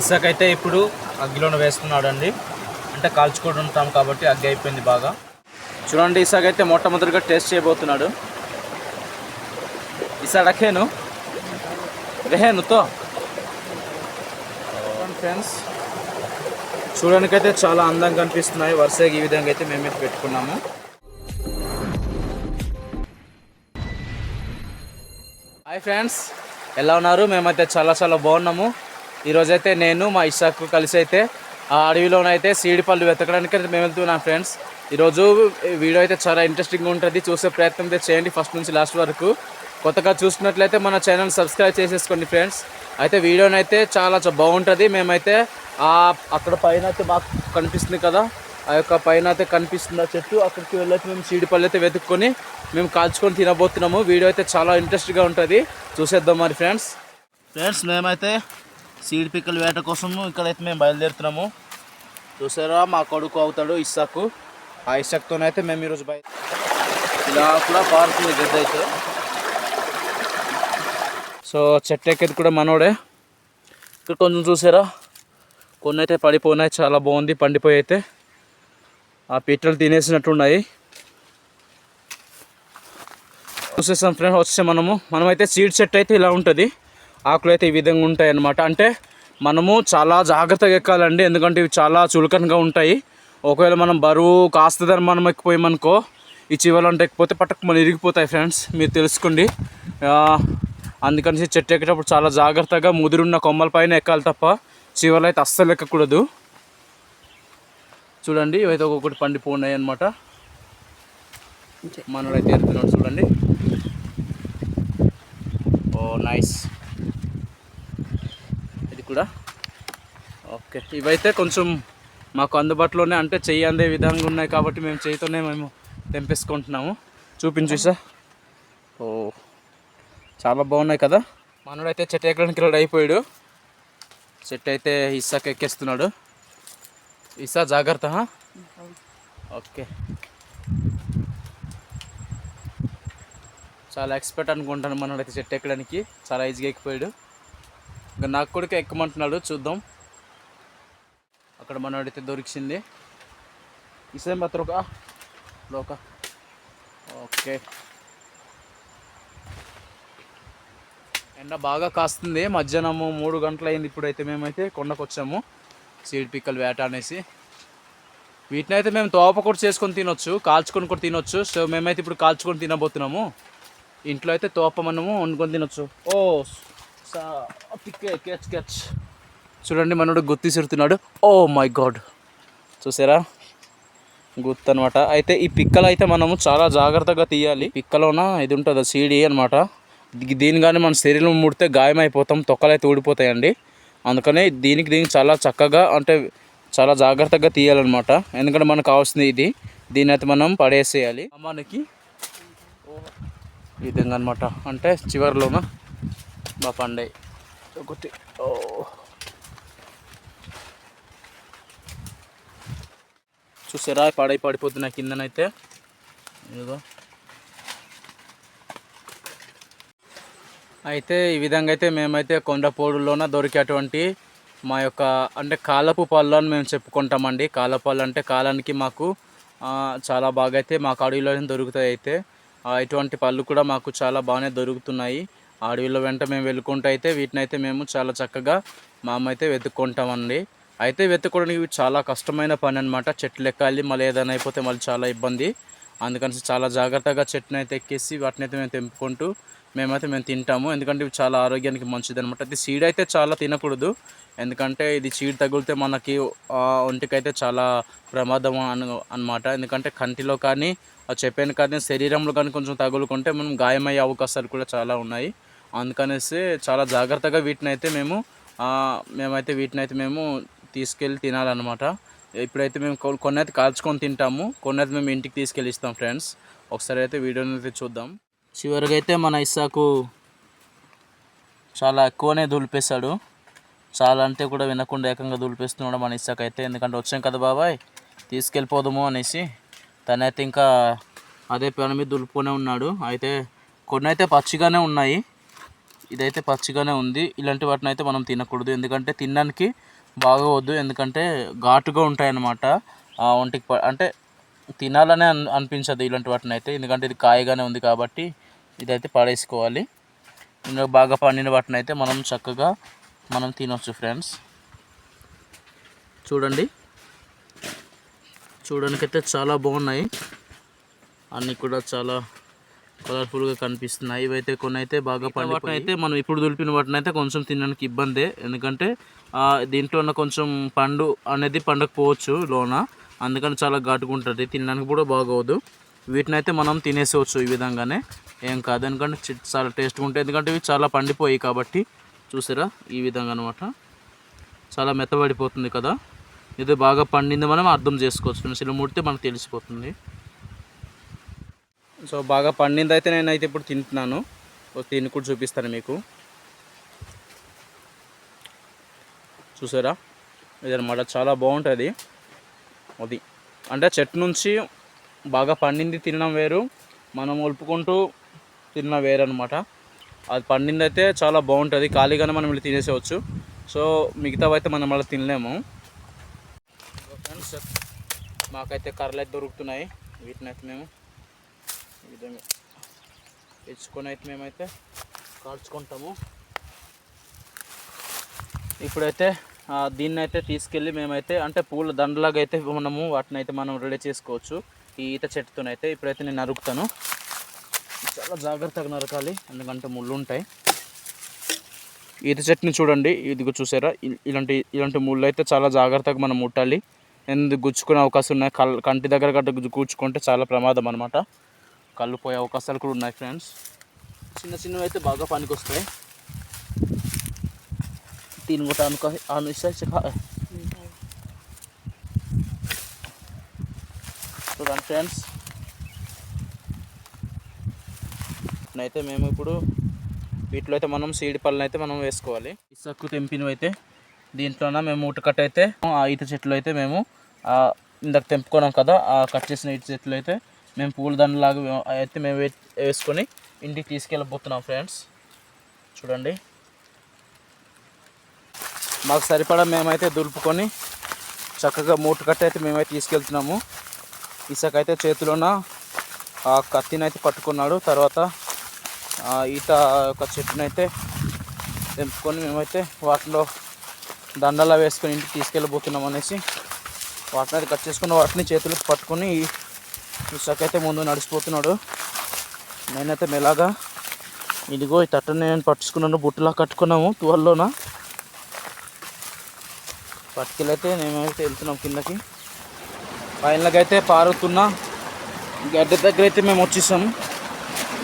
ఇసాక్ అయితే ఇప్పుడు అగ్గిలోనే వేస్తున్నాడు అండి అంటే కాల్చుకొని ఉంటాం కాబట్టి అగ్గి అయిపోయింది బాగా. చూడండి ఇసాక్ అయితే మొట్టమొదటిగా టేస్ట్ చేయబోతున్నాడు. ఇసా రఖేను. రెహేనుతో ఫ్రెండ్స్. చూడడానికైతే చాలా అందంగా కనిపిస్తున్నాయి వరుసగా ఈ విధంగా అయితే మేమైతే పెట్టుకున్నాము. Hi friends. ఎలా ఉన్నారు? మేమైతే చాలా చాలా బాగున్నాము. ఈరోజైతే నేను మా ఇషాకు కలిసి అయితే ఆ అడవిలోనైతే సీడి పళ్ళు వెతకడానికి మేము వెళ్తున్నాం ఫ్రెండ్స్. ఈరోజు వీడియో అయితే చాలా ఇంట్రెస్టింగ్గా ఉంటుంది. చూసే ప్రయత్నం అయితే చేయండి ఫస్ట్ నుంచి లాస్ట్ వరకు. కొత్తగా చూసినట్లయితే మన ఛానల్ సబ్స్క్రైబ్ చేసేసుకోండి ఫ్రెండ్స్. అయితే వీడియోని అయితే చాలా బాగుంటుంది. మేమైతే ఆ అక్కడ పైన అయితే మాకు కనిపిస్తుంది కదా ఆ యొక్క పైన అయితే కనిపిస్తుంది ఆ చెట్టు. అక్కడికి వెళ్ళైతే మేము సీడి పళ్ళు అయితే వెతుక్కొని మేము కాల్చుకొని తినబోతున్నాము. వీడియో అయితే చాలా ఇంట్రెస్ట్గా ఉంటుంది. చూసేద్దాం మరి ఫ్రెండ్స్. ఫ్రెండ్స్ మేమైతే సీడ్ పిక్కల వేట కోసము ఇక్కడైతే మేము బయలుదేరుతున్నాము. చూసారా మా కొడుకు అవుతాడు ఇస్సాకు. ఆ ఇస్సాక్తోనైతే మేము ఈరోజు బయట ఇలా కూడా పారుతుంది గద్ద అయితే. సో చెట్టు ఎక్కేది కూడా మనోడే. ఇక్కడ కొంచెం చూసారా? కొన్ని అయితే పడిపోయినాయి చాలా బాగుంది పండిపోయి అయితే. ఆ పిట్టలు తినేసినట్టున్నాయి. చూసేసాం ఫ్రెండ్స్ వచ్చేసాం మనము. మనమైతే సీడ్ సెట్ అయితే ఇలా ఉంటుంది. ఆకులు అయితే ఈ విధంగా ఉంటాయి అన్నమాట అంటే మనము చాలా జాగ్రత్తగా ఎక్కాలండి. ఎందుకంటే ఇవి చాలా చులకనగా ఉంటాయి. ఒకవేళ మనం బరువు కాస్తదని మనం ఎక్కిపోయామనుకో ఈ చివరంటే ఎక్కిపోతే పట్టకు మనం ఇరిగిపోతాయి ఫ్రెండ్స్. మీరు తెలుసుకోండి. అందుకని చెట్టు ఎక్కేటప్పుడు చాలా జాగ్రత్తగా ముదిరున్న కొమ్మలపైన ఎక్కాలి తప్ప చివరలో అయితే అస్సలు ఎక్కకూడదు. చూడండి ఇవైతే ఒక్కొక్కటి పండిపోయినాయి అనమాట మనోడైతే ఎడుతున్నాడు చూడండి. Oh nice. కూడా. ఓకే. ఇవైతే కొంచెం మాకు అందుబాటులోనే అంటే చెయ్యి అందే విధంగా ఉన్నాయి కాబట్టి మేము చేయితోనే మేము తెంపేసుకుంటున్నాము. చూపించు సార్ ఓ చాలా బాగున్నాయి కదా? మనోడైతే చెట్టు ఎక్కడానికి రెడీ అయిపోయాడు. చెట్టు అయితే ఇస్సాకి ఎక్కేస్తున్నాడు. ఇస్సా జాగ్రత్త ఓకే. చాలా ఎక్స్పర్ట్ అనుకుంటాను మనోడైతే చెట్టు ఎక్కడానికి. చాలా ఈజీగా ఎక్కిపోయాడు. ఇంకా నాకు కూడా ఎక్కమంటున్నాడు చూద్దాం. అక్కడ మనోడైతే దొరికింది. ఇసేం బత్రోక లోక ఓకే. ఎండ బాగా కాస్తుంది. మధ్యాహ్నము మూడు గంటలు అయింది ఇప్పుడైతే మేమైతే కొండకు వచ్చాము సీడ్ పిక్కలు వేట అనేసి వీటిని అయితే మేము తోప కూడా చేసుకొని తినొచ్చు కాల్చుకొని కూడా తినొచ్చు. సో మేమైతే ఇప్పుడు కాల్చుకొని తినబోతున్నాము. ఇంట్లో అయితే తోప మనము వండుకొని తినొచ్చు. ఓ క్యాచ్ క్యాచ్ చూడండి మనోడు గుత్తి సిరుతున్నాడు. ఓ మై గాడ్ చూసారా? గుర్తు అనమాట అయితే ఈ పిక్కలు అయితే మనము చాలా జాగ్రత్తగా తీయాలి. పిక్కలోన? ఇది ఉంటుంది? సీడీ అనమాట దీని కానీ మన శరీరం ముడితే గాయం అయిపోతాం తొక్కలు అయితే ఊడిపోతాయండి. అందుకనే దీనికి దీనికి చాలా చక్కగా అంటే చాలా జాగ్రత్తగా తీయాలన్నమాట. ఎందుకంటే మనకు కావాల్సింది ఇది. దీని అయితే మనం పడేసేయాలి. మనకి ఈ విధంగా అనమాట అంటే చివరిలోన? మా పండే. ఒకటి ఓ. చూసారా పడై పడిపోతున్నాయి కిందనైతే. ఇదిగో. అయితే ఈ విధంగా అయితే మేమైతే కొండపోడులోన దొరికేటువంటి మా యొక్క అంటే కాలపు పళ్ళు అని మేము చెప్పుకుంటామండి. కాలపళ్ళు అంటే కాలానికి మాకు చాలా బాగా అయితే మాకు అడవిలోనే దొరుకుతాయి అయితే. ఇటువంటి పళ్ళు కూడా మాకు చాలా బాగానే దొరుకుతున్నాయి. అడవిలో వెంట మేము వెళ్ళుకుంటూ అయితే వీటిని అయితే మేము చాలా చక్కగా మామైతే అయితే వెతుక్కుంటామండి. అయితే వెతుక్కోవడానికి ఇవి చాలా కష్టమైన పని అనమాట చెట్లు ఎక్కాలి మళ్ళీ ఏదైనా అయిపోతే మళ్ళీ చాలా ఇబ్బంది. అందుకని చాలా జాగ్రత్తగా చెట్టును అయితే ఎక్కేసి వాటిని అయితే మేము తెంపుకుంటూ మేమైతే మేము తింటాము. ఎందుకంటే ఇవి చాలా ఆరోగ్యానికి మంచిది అనమాట ఇది సీడ్ అయితే చాలా తినకూడదు. ఎందుకంటే ఇది చీడ్ తగిలితే మనకి ఒంటికైతే చాలా ప్రమాదం అను అనమాట ఎందుకంటే కంటిలో కానీ ఆ చెప్పాను కానీ శరీరంలో కానీ కొంచెం తగులుకుంటే మనం గాయమయ్యే అవకాశాలు కూడా చాలా ఉన్నాయి. అందుకనేసి చాలా జాగ్రత్తగా వీటిని అయితే మేము మేమైతే వీటిని అయితే మేము తీసుకెళ్ళి తినాలన్నమాట. ఇప్పుడైతే మేము కొన్ని అయితే కాల్చుకొని తింటాము. కొన్ని అయితే మేము ఇంటికి తీసుకెళ్ళి ఇస్తాం ఫ్రెండ్స్. ఒకసారి అయితే వీడియోని అయితే చూద్దాం. చివరిగా అయితే మన ఇస్సాకు చాలా ఎక్కువనే దులిపేశాడు. చాలా అంటే కూడా వినకుండా ఏకంగా దులిపేస్తున్నాడు మన ఇస్సాకు అయితే ఎందుకంటే వచ్చాం కదా బాబాయ్ తీసుకెళ్ళిపోదాము అనేసి. తనైతే ఇంకా అదే పని మీద దులుపుకొనే ఉన్నాడు. అయితే కొన్ని అయితే పచ్చిగానే ఉన్నాయి. ఇదైతే పచ్చిగానే ఉంది. ఇలాంటి వాటిని అయితే మనం తినకూడదు. ఎందుకంటే తినడానికి బాగోవద్దు. ఎందుకంటే ఘాటుగా ఉంటాయి అన్నమాట ఒంటికి ప- అంటే తినాలనే అన్ అనిపించదు ఇలాంటి వాటిని అయితే. ఎందుకంటే ఇది కాయగానే ఉంది కాబట్టి ఇదైతే పడేసుకోవాలి. ఇంకా బాగా పండిన వాటిని అయితే మనం చక్కగా మనం తినొచ్చు ఫ్రెండ్స్. చూడండి. చూడడానికైతే చాలా బాగున్నాయి. అన్నీ కూడా చాలా కలర్ఫుల్గా కనిపిస్తున్నాయి. ఇవైతే కొన్ని అయితే బాగా పండిన అయితే మనం ఇప్పుడు దులిపిన వాటిని అయితే కొంచెం తినడానికి ఇబ్బందే. ఎందుకంటే ఆ, దీంట్లో ఉన్న కొంచెం పండు అనేది పండకపోవచ్చు లోన. అందుకని చాలా ఘాటుగా ఉంటుంది. తినడానికి కూడా బాగోదు. వీటిని అయితే మనం తినేసేవచ్చు ఈ విధంగానే. ఏం కాదు. ఎందుకంటే చాలా టేస్ట్గా ఉంటాయి. ఎందుకంటే ఇవి చాలా పండిపోయి కాబట్టి చూసారా? ఈ విధంగా అనమాట చాలా మెత్తబడిపోతుంది కదా. ఇది బాగా పండింది మనం అర్థం చేసుకోవచ్చు. ఇలా ముడితే మనకు తెలిసిపోతుంది. సో బాగా పండింది అయితే నేనైతే ఇప్పుడు తింటున్నాను. తిని కూడా చూపిస్తాను మీకు. చూసారా? ఇదనమాట చాలా బాగుంటుంది. అది. అంటే చెట్టు నుంచి బాగా పండింది తినడం వేరు. మనం ఒలుపుకుంటూ తినడం వేరు అనమాట అది పండింది అయితే చాలా బాగుంటుంది. ఖాళీగానే మనం ఇలా తినేసేవచ్చు. సో మిగతావి అయితే మనం అలా తినలేము. ఫ్రెండ్స్ మాకైతే కర్రలు అయితే దొరుకుతున్నాయి. వీటిని అయితే మేము ఈ విధంగా తెచ్చుకొని అయితే మేమైతే కాల్చుకుంటాము. ఇప్పుడైతే దీన్ని అయితే తీసుకెళ్ళి మేమైతే అంటే పూల దండలాగా అయితే మనము వాటిని అయితే మనం రెడీ చేసుకోవచ్చు. ఈ ఈత చెట్టుతోనైతే ఇప్పుడైతే నేను నరుకుతాను చాలా జాగ్రత్తగా నరకాలి ఎందుకంటే ముళ్ళు ఉంటాయి. ఈత చెట్టుని చూడండి ఇదిగో చూసారా? ఇలాంటి ఇలాంటి ముళ్ళు అయితే చాలా జాగ్రత్తగా మనం ముట్టాలి. ఎందుకు గుచ్చుకునే అవకాశం ఉన్నాయి? కంటి దగ్గర గట్ట గుచ్చు- గుచ్చుకుంటే చాలా ప్రమాదం అనమాట కళ్ళు పోయే అవకాశాలు కూడా ఉన్నాయి ఫ్రెండ్స్ చిన్న చిన్నవి అయితే బాగా పనికొస్తాయి तीन गोटा अनुका अनुसार सिखा చూడండి ఫ్రెండ్స్ అయితే మేము ఇప్పుడు వీటిలో అయితే మనం సీడి పళ్ళని అయితే మనం వేసుకోవాలి ఇసక్కు తెంపినవి అయితే దీంట్లోన మేము ఉటకట్ట అయితే ఆ ఈత చెట్లు అయితే మేము ఆ ఇందాక తెంపుకున్నాం కదా ఆ కట్ చేసిన ఈత చెట్లు అయితే మేము పూలదండలాగా అయితే మేము వే- వేసుకొని ఇంటికి తీసుకెళ్ళబోతున్నాం ఫ్రెండ్స్. చూడండి. మాకు సరిపడా మేమైతే దులుపుకొని చక్కగా మూట కట్టి అయితే మేమైతే తీసుకెళ్తున్నాము. ఇసకైతే అయితే చేతిలోన ఆ కత్తిని అయితే పట్టుకున్నాడు. తర్వాత ఈత యొక్క చెట్టునైతే అయితే తెంపుకొని మేమైతే వాటిలో దండలా వేసుకొని ఇంటికి తీసుకెళ్ళబోతున్నాం అనేసి వాటిని అయితే కట్ చేసుకుని వాటిని చేతులకు పట్టుకొని ఇసుక అయితే ముందు నడిచిపోతున్నాడు. నేనైతే మెలాగా ఇదిగో ఈ తట్టను నేను పట్టుకున్నాను బుట్టలా కట్టుకున్నాము తువల్లోన పట్టుకెళ్ళైతే మేమైతే వెళ్తున్నాం కిందకి. పైనకి అయితే పారుతున్న గడ్డ దగ్గర అయితే మేము వచ్చేసాము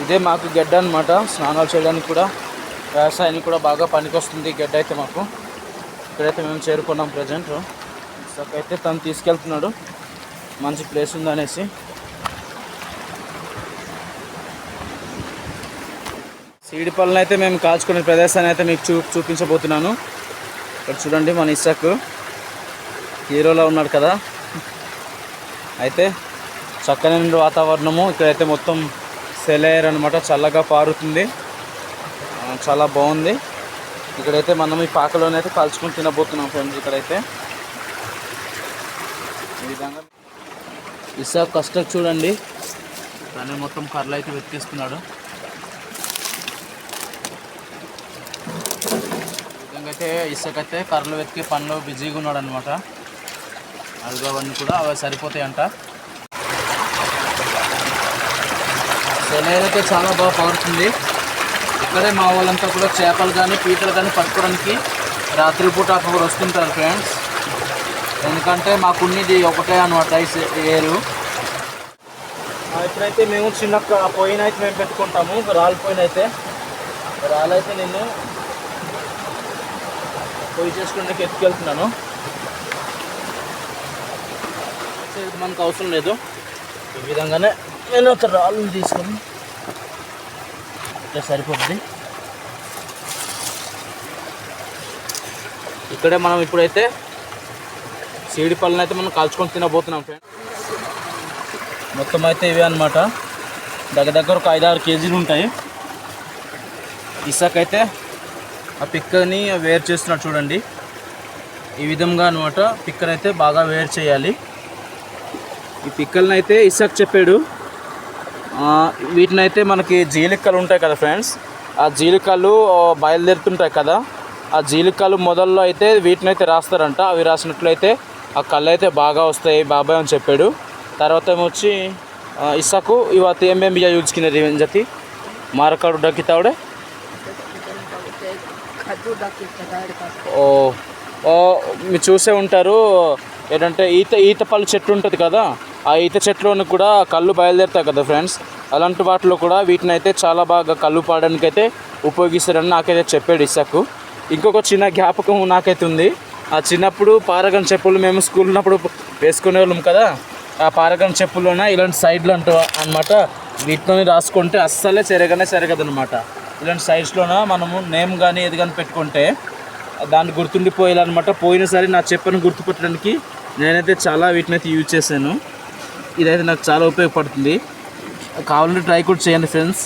ఇదే మాకు గడ్డ అనమాట స్నానాలు చేయడానికి కూడా వ్యవసాయానికి కూడా బాగా పనికొస్తుంది గడ్డ అయితే మాకు. ఇక్కడైతే మేము చేరుకున్నాం ప్రజెంట్. అయితే తను తీసుకెళ్తున్నాడు. మంచి ప్లేస్ ఉందనేసి. సీడి పళ్ళని అయితే మేము కాల్చుకునే ప్రదేశాన్ని అయితే మీకు చూ చూపించబోతున్నాను. ఇక్కడ చూడండి మన ఇసాక్ హీరోలో ఉన్నాడు కదా. అయితే చక్కని వాతావరణము. ఇక్కడైతే మొత్తం సెలయర్ అనమాట చల్లగా పారుతుంది. చాలా బాగుంది. ఇక్కడైతే మనం ఈ పాకలోనైతే కాల్చుకొని తినబోతున్నాం ఫ్రెండ్స్ ఇక్కడైతే. ఈ విధంగా ఇసాక్ కష్టం చూడండి. దాన్ని మొత్తం కర్రలు అయితే వెతికిస్తున్నాడు ఈ విధంగా అయితే ఇసుకైతే కర్రలు వెతికి పనిలో బిజీగా ఉన్నాడు అనమాట అదిగో అవన్నీ కూడా అవి సరిపోతాయి అంట చాలా బాగా పడుతుంది ఇక్కడే మా వాళ్ళంతా కూడా చేపలు కానీ పీతలు కానీ పట్టుకోవడానికి రాత్రిపూట అక్కడ వస్తుంటారు ఫ్రెండ్స్ ఎందుకంటే మాకున్నది ఒకటే అనమాట ఏరు. ఇప్పుడైతే మేము చిన్న పోయిన అయితే మేము పెట్టుకుంటాము రాళ్ళ పొయ్యిన అయితే రాళ్ళు నేను పొయ్యి చేసుకోవడానికి ఎత్తుకెళ్తున్నాను. మనకు అవసరం లేదు. ఈ విధంగానే నేను ఒక రాళ్ళు తీసుకొని ఇట్లా సరిపోద్ది ఇక్కడే మనం ఇప్పుడైతే సీడి పళ్ళని అయితే మనం కాల్చుకొని తినబోతున్నాం ఫ్రెండ్ మొత్తం అయితే ఇవే అనమాట దగ్గర దగ్గర ఒక ఐదారు కేజీలు ఉంటాయి. ఇసాకైతే అయితే ఆ పిక్కని వేర్ చేస్తున్నారు చూడండి. ఈ విధంగా అనమాట పిక్కని అయితే బాగా వేర్ చేయాలి. ఈ పిక్కల్ని అయితే ఇసాక్ చెప్పాడు. వీటినైతే మనకి జీలికలు ఉంటాయి కదా ఫ్రెండ్స్. ఆ జీలికలు బయలుదేరుతుంటాయి కదా. ఆ జీలికలు మొదల్లో అయితే వీటినైతే రాస్తారంట. అవి రాసినట్లయితే ఆ కళ్ళు అయితే బాగా వస్తాయి బాబాయ్ అని చెప్పాడు. తర్వాత ఏమొచ్చి ఇసాకు ఇవత్ ఎంబెంబియా యూజ్ కింద జతి మారకాడు డక్కితావుడే ఓ ఓ మీరు చూసే ఉంటారు ఏంటంటే ఈత ఈత పళ్ళు చెట్టు ఉంటుంది కదా ఆ ఈత చెట్లోని కూడా కళ్ళు బయలుదేరుతాయి కదా ఫ్రెండ్స్. అలాంటి వాటిలో కూడా వీటిని అయితే చాలా బాగా కళ్ళు పాడడానికి అయితే ఉపయోగిస్తారని నాకైతే చెప్పాడు ఇసాకు. ఇంకొక చిన్న జ్ఞాపకం నాకైతే ఉంది. ఆ చిన్నప్పుడు పారగన్ చెప్పులు మేము స్కూల్ ఉన్నప్పుడు వేసుకునే వాళ్ళం కదా ఆ పారగన్ చెప్పుల్లోనే ఇలాంటి సైడ్లు అంటూ అనమాట వీటిలోనే రాసుకుంటే అస్సలే చెరగనే చెరగదు అనమాట ఇలాంటి సైడ్స్లోన మనము నేమ్ కానీ ఏది కానీ పెట్టుకుంటే దాన్ని గుర్తుండిపోయాలన్నమాట పోయిన నా చెప్పను గుర్తుపెట్టడానికి నేనైతే చాలా వీటిని అయితే యూజ్ చేశాను. ఇదైతే నాకు చాలా ఉపయోగపడుతుంది. కావాలంటే ట్రై కూడా చేయండి ఫ్రెండ్స్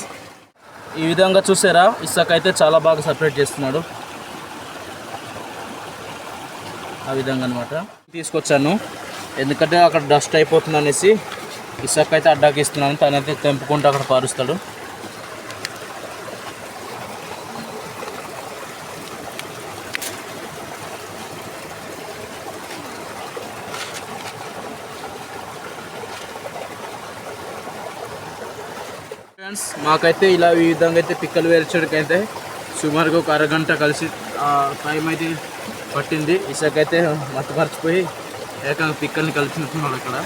ఈ విధంగా చూసారా? ఇసాక్ అయితే చాలా బాగా సపరేట్ చేస్తున్నాడు. ఆ విధంగా అనమాట తీసుకొచ్చాను. ఎందుకంటే అక్కడ డస్ట్ అయిపోతుంది అనేసి ఇసాక్ అయితే అడ్డాకి ఇస్తున్నాను తనైతే తెంపుకుంటూ అక్కడ పారుస్తాడు. ఫ్రెండ్స్ మాకైతే ఇలా ఈ విధంగా అయితే పిక్కలు వేర్చడానికైతే సుమారుగా ఒక అరగంట కలిసి టైం అయితే పట్టింది. ఇసాకైతే మత మర్చిపోయి ఏకంగా పిక్కల్ని కలిపినట్టున్నాడు అక్కడ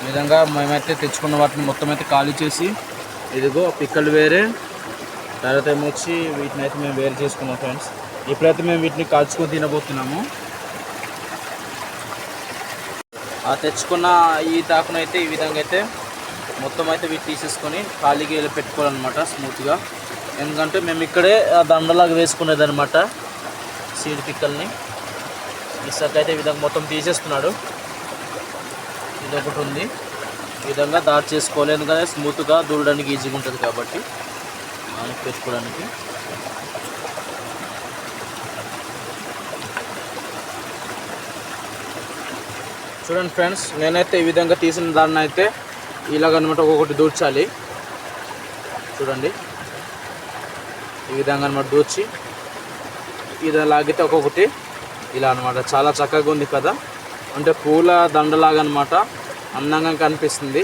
ఈ విధంగా మేమైతే తెచ్చుకున్న వాటిని మొత్తం అయితే ఖాళీ చేసి ఇదిగో పిక్కలు వేరే. తర్వాత ఏమో వచ్చి వీటిని అయితే మేము వేరు చేసుకున్నాం ఫ్రెండ్స్. ఇప్పుడైతే మేము వీటిని కాల్చుకొని తినబోతున్నాము. ఆ తెచ్చుకున్న ఈ తాకునైతే ఈ విధంగా అయితే మొత్తం అయితే వీటి తీసేసుకొని ఖాళీగా ఇలా పెట్టుకోవాలన్నమాట స్మూత్గా ఎందుకంటే మేము ఇక్కడే దండలాగా వేసుకునేది అనమాట సీడ్ పిక్కల్ని. ఇసాక్ అయితే ఈ విధంగా మొత్తం తీసేస్తున్నాడు ఇది ఒకటి ఉంది. ఈ విధంగా దాడి చేసుకోవాలి ఎందుకంటే స్మూత్గా దూడడానికి ఈజీగా ఉంటుంది కాబట్టి మనకి పెట్టుకోవడానికి. చూడండి ఫ్రెండ్స్ నేనైతే ఈ విధంగా తీసిన దాన్ని అయితే ఇలాగనమాట ఒక్కొక్కటి దూర్చాలి. చూడండి. ఈ విధంగా అనమాట దూర్చి ఇది లాగితే ఒక్కొక్కటి ఇలా అనమాట. చాలా చక్కగా ఉంది కదా. అంటే పూల దండలాగా అనమాట అందంగా కనిపిస్తుంది.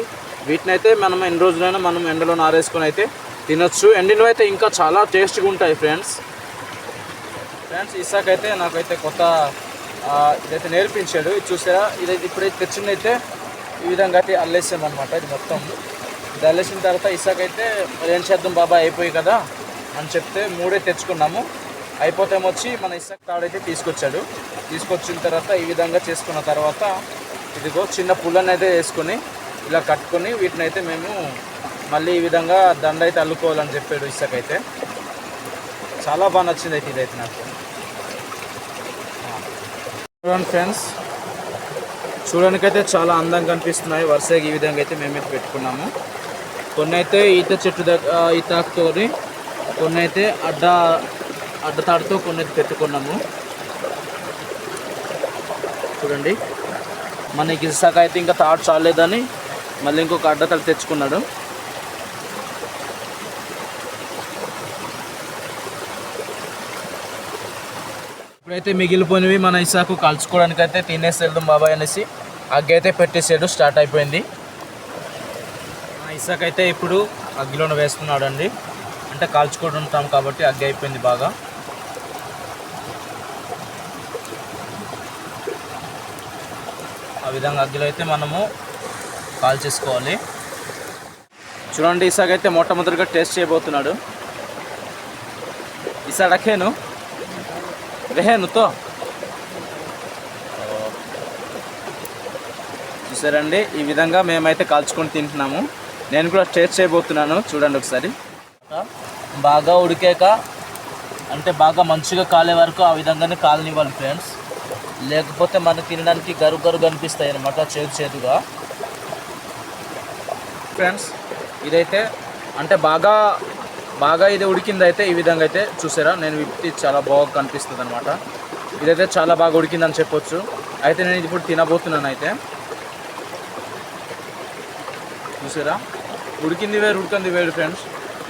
వీటిని అయితే మనం ఎన్ని రోజులైనా మనం ఎండలో నారేసుకొని అయితే తినొచ్చు. ఎండలో అయితే ఇంకా చాలా టేస్ట్గా ఉంటాయి ఫ్రెండ్స్. ఫ్రెండ్స్ ఇసాకైతే నాకైతే కొత్త ఇదైతే నేర్పించాడు. ఇది చూసారా? ఇదైతే ఇప్పుడైతే తెచ్చిందైతే ఈ విధంగా అయితే అల్లేసామన్నమాట ఇది మొత్తం. ఇది అల్లేసిన తర్వాత ఇసాకైతే రెండు శాతం ఏం చేద్దాం బాబాయ్ అయిపోయి కదా అని చెప్తే మూడే తెచ్చుకున్నాము. అయిపోతే వచ్చి మన ఇసాక్ తాడైతే తీసుకొచ్చాడు. తీసుకొచ్చిన తర్వాత ఈ విధంగా చేసుకున్న తర్వాత ఇదిగో చిన్న పుల్లని అయితే వేసుకొని ఇలా కట్టుకొని వీటిని అయితే మేము మళ్ళీ ఈ విధంగా దండ అయితే అల్లుకోవాలని చెప్పాడు ఇసాక్ అయితే చాలా బాగా నచ్చింది అయితే ఇదైతే నాకు. ఫ్రెండ్స్ చూడడానికైతే చాలా అందంగా కనిపిస్తున్నాయి. వరుసగా ఈ విధంగా అయితే మేమైతే పెట్టుకున్నాము. కొన్ని అయితే ఈత చెట్టు దగ్గర ఈతాకుతో కొన్ని అయితే అడ్డ అడ్డతాడుతో కొన్ని అయితే పెట్టుకున్నాము. చూడండి. మనకి ఇసాక అయితే ఇంకా తాడు చాలేదని మళ్ళీ ఇంకొక అడ్డతాడు తెచ్చుకున్నాడు. ఇప్పుడైతే మిగిలిపోయినవి మన ఇసాకు కలుసుకోవడానికి అయితే తినేసి వెళ్దాం బాబాయ్ అనేసి అగ్గి అయితే పెట్టేసాడు స్టార్ట్ అయిపోయింది. మన ఇసాక్ అయితే ఇప్పుడు అగ్గిలోనే వేస్తున్నాడు అండి అంటే కాల్చుకుంటుంటాం ఉంటాం కాబట్టి అగ్గి అయిపోయింది బాగా. ఆ విధంగా అగ్గిలో అయితే మనము కాల్ చేసుకోవాలి చూడండి ఇసాక్ అయితే మొట్టమొదటిగా టేస్ట్ చేయబోతున్నాడు. ఇసాడకేను పదిహేను తో చూసారండి? ఈ విధంగా మేమైతే కాల్చుకొని తింటున్నాము. నేను కూడా టేస్ట్ చేయబోతున్నాను. చూడండి ఒకసారి. బాగా ఉడికాక అంటే బాగా మంచిగా కాలే వరకు ఆ విధంగానే కాలనివ్వాలి ఫ్రెండ్స్. లేకపోతే మనకు తినడానికి గరు గరు కనిపిస్తాయి అనమాట చేదు చేదుగా. ఫ్రెండ్స్ ఇదైతే అంటే బాగా బాగా ఇది ఉడికింది అయితే ఈ విధంగా అయితే చూసారా? నేను విప్పి చాలా బాగా కనిపిస్తుంది అనమాట ఇదైతే చాలా బాగా ఉడికిందని చెప్పొచ్చు. అయితే నేను ఇది ఇప్పుడు తినబోతున్నాను అయితే చూసారా? ఉడికింది వేరు ఉడికింది వేరు ఫ్రెండ్స్.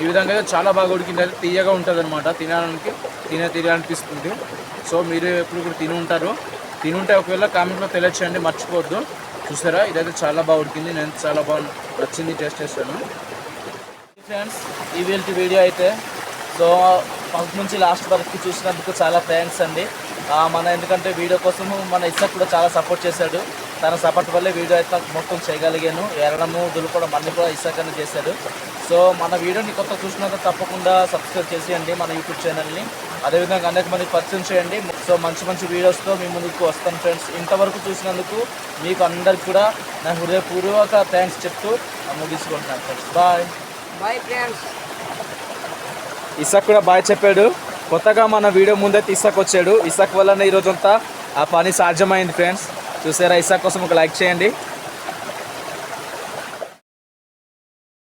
ఈ విధంగా అయితే చాలా బాగా ఉడికింది అయితే తీయగా ఉంటుంది అనమాట తినడానికి తినే తినే సో మీరు ఎప్పుడు కూడా తిని ఉంటారు. తిని ఉంటే ఒకవేళ కామెంట్లో తెలియచేయండి మర్చిపోవద్దు. చూసారా? ఇదైతే చాలా బాగా ఉడికింది. నేను చాలా బాగా నచ్చింది టేస్ట్ చేస్తాను ఫ్రెండ్స్ ఈ వీళ్ళకి వీడియో అయితే. సో ఫస్ట్ నుంచి లాస్ట్ వరకు చూసినందుకు చాలా థ్యాంక్స్ అండి. మన ఎందుకంటే వీడియో కోసం మన ఇసక్ కూడా చాలా సపోర్ట్ చేశాడు. తన సపోర్ట్ వల్లే వీడియో అయితే మొత్తం చేయగలిగాను. ఎరడము దులుపడం అన్నీ కూడా ఇస్సాక్ అని చేశాడు. సో మన వీడియోని కొత్త చూసినాక తప్పకుండా సబ్స్క్రైబ్ చేసేయండి మన యూట్యూబ్ ఛానల్ని అదేవిధంగా అనేక మంది పరిచయం చేయండి. సో మంచి మంచి వీడియోస్తో మీ ముందుకు వస్తాను ఫ్రెండ్స్ ఇంతవరకు చూసినందుకు మీకు అందరికి కూడా నా హృదయపూర్వక థ్యాంక్స్ చెప్తూ ముగించుకుంటున్నాను ఫ్రెండ్స్ బాయ్ బాయ్ ఫ్రెండ్స్ కూడా బాయ్ చెప్పాడు. కొత్తగా మన వీడియో ముందే ఇసాక్ వచ్చాడు. ఇసాక్ వల్లనే ఈ రోజంతా ఆ పని సాధ్యమైంది ఫ్రెండ్స్ చూసారా? ఇసక్ కోసం ఒక లైక్ చేయండి.